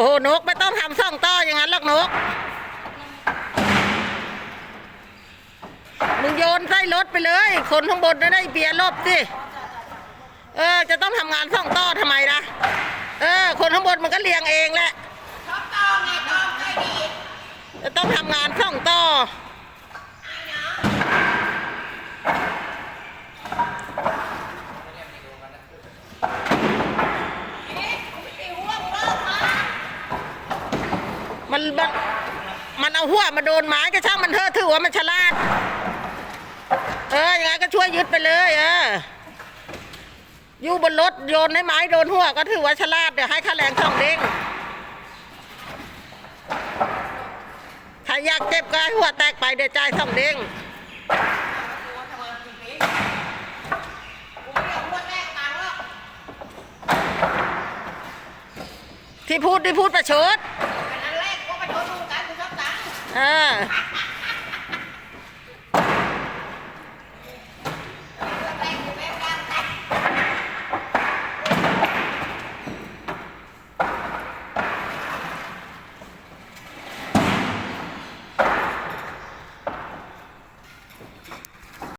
โอ้โหนกไม่ต้องทำซ่องต่ออย่างนั้นหรอกนก มึงโยนใส่รถไปเลย คนข้างบนจะได้เบียร์ลบสิ เออ จะต้องทำงานซ่องต่อทำไมนะ เออ คนข้างบนมันก็เลี้ยงเองแหละชอบตองไงตองใจดีจะต้องทำงานซ่องต่อ นี่กูไม่ตีหัวมึงเลิกมา มันมันมันเอาหัวมาโดนไม้ก็ช่างมันเถอะถือว่ามันฉลาด เออยังไงก็ช่วยยึดไปเลยเอออยู่บนรถโยนให้ไม้โดนหัวก็ถือว่าฉลาดเดี๋ยวให้ค่าแรงสองเด้งถ้าอยากเจ็บก็ให้หัวแตกไปเดี๋ยวจ่ายสองเด้งกูทำงานจริงๆกูไม่ได้เอาหัวแตกตังที่พูดที่พูดประชด อั